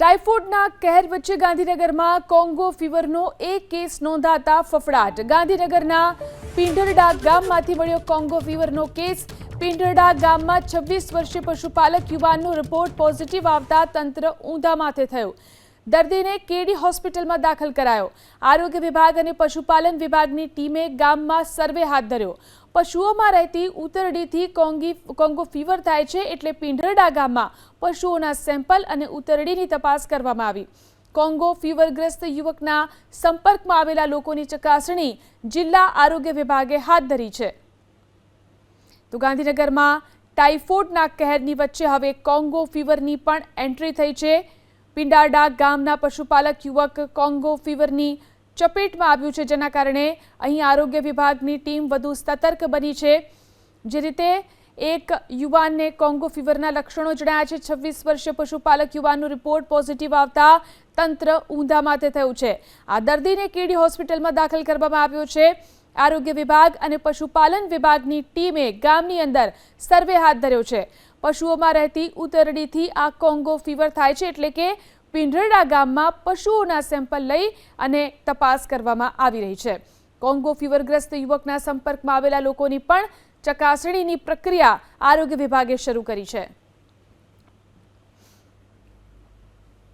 ટાઇફોઇડના કહેર વચ્ચે ગાંધીનગરમાં કોંગો ફીવરનો એક કેસ નોંધાતા ફફડાટ. ગાંધીનગરના પિંઢરડા ગામમાંથી મળ્યો કોંગો ફીવરનો કેસ. પિંઢરડા ગામમાં છવ્વીસ વર્ષીય પશુપાલક યુવાનનો રિપોર્ટ પોઝિટિવ આવતા તંત્ર ઊંધા માથે થયું. દર્દીને કેડી હોસ્પિટલમાં દાખલ કરાયો. આરોગ્ય વિભાગ અને પશુપાલન વિભાગની ટીમે ગામમાં સર્વે હાથ ધર્યો. પશુઓમાં રહેતી ઉતરડીથી કોંગી કોંગો ફીવર થાય છે એટલે પિંઢરડા ગામમાં પશુઓના સેમ્પલ અને ઉતરડીની તપાસ કરવામાં આવી. કોંગો ફીવરગ્રસ્ત યુવકના સંપર્કમાં આવેલા લોકોની ચકાસણી જિલ્લા આરોગ્ય વિભાગે હાથ ધરી છે. તો ગાંધીનગરમાં ટાઇફોઇડના કહેરની વચ્ચે હવે કોંગો ફીવરની પણ એન્ટ્રી થઈ છે. પિંડારડા ગામના પશુપાલક યુવક કોંગો ફીવરની ચપેટમાં આવ્યું છે, જેના કારણે અહીં આરોગ્ય વિભાગની ટીમ વધુ સતર્ક બની છે. જે રીતે એક યુવાનને કોંગો ફીવરના લક્ષણો જણાયા છે, છવ્વીસ વર્ષીય પશુપાલક યુવાનનો રિપોર્ટ પોઝિટિવ આવતા તંત્ર ઊંધા માથે થયું છે. આ દર્દીને કેડી હોસ્પિટલમાં દાખલ કરવામાં આવ્યો છે. આરોગ્ય વિભાગ અને પશુપાલન વિભાગની ટીમે ગામની અંદર સર્વે હાથ ધર્યો છે. પશુઓમાં રહેતી ઉતરડીથી આ કોંગો ફીવર થાય છે એટલે કે પિંઢરડા ગામમાં પશુઓના સેમ્પલ લઈ અને તપાસ કરવામાં આવી રહી છે. કોંગો ફીવરગ્રસ્ત યુવકના સંપર્કમાં આવેલા લોકોની પણ ચકાસણીની પ્રક્રિયા આરોગ્ય વિભાગે શરૂ કરી છે.